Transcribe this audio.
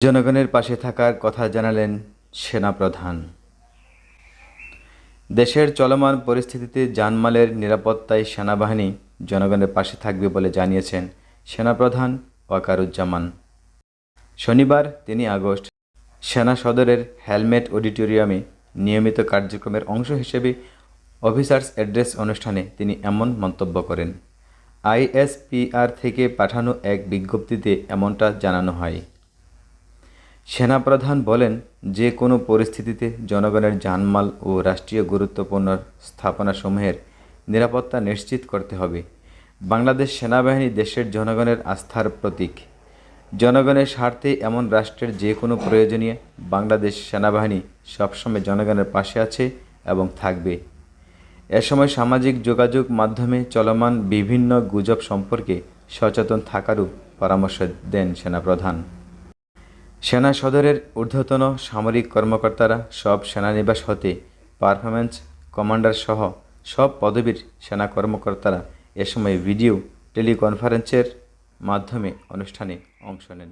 জনগণের পাশে থাকার কথা জানালেন সেনাপ্রধান। দেশের চলমান পরিস্থিতিতে জানমালের নিরাপত্তায় সেনাবাহিনী জনগণের পাশে থাকবে বলে জানিয়েছেন সেনাপ্রধান ওয়াকারুজ্জামান। শনিবার তিনি আগস্ট সেনা সদরের হেলমেট অডিটোরিয়ামে নিয়মিত কার্যক্রমের অংশ হিসেবে অফিসার্স অ্যাড্রেস অনুষ্ঠানে তিনি এমন মন্তব্য করেন, আইএসপিআর থেকে পাঠানো এক বিজ্ঞপ্তিতে এমনটা জানানো হয়। সেনাপ্রধান বলেন, যে কোনো পরিস্থিতিতে জনগণের জানমাল ও রাষ্ট্রীয় গুরুত্বপূর্ণ স্থাপনাসমূহের নিরাপত্তা নিশ্চিত করতে হবে। বাংলাদেশ সেনাবাহিনী দেশের জনগণের আস্থার প্রতীক। জনগণের স্বার্থে এমন রাষ্ট্রের যে কোনো প্রয়োজনীয় বাংলাদেশ সেনাবাহিনী সবসময় জনগণের পাশে আছে এবং থাকবে। এ সময় সামাজিক যোগাযোগ মাধ্যমে চলমান বিভিন্ন গুজব সম্পর্কে সচেতন থাকারও পরামর্শ দেন সেনাপ্রধান। সেনা সদরের ঊর্ধ্বতন সামরিক কর্মকর্তারা সব সেনানিবাস হতে পারফরমেন্স কমান্ডার সহ সব পদবীর সেনা কর্মকর্তারা এ সময় ভিডিও টেলিকনফারেন্সের মাধ্যমে অনুষ্ঠানে অংশ নেন।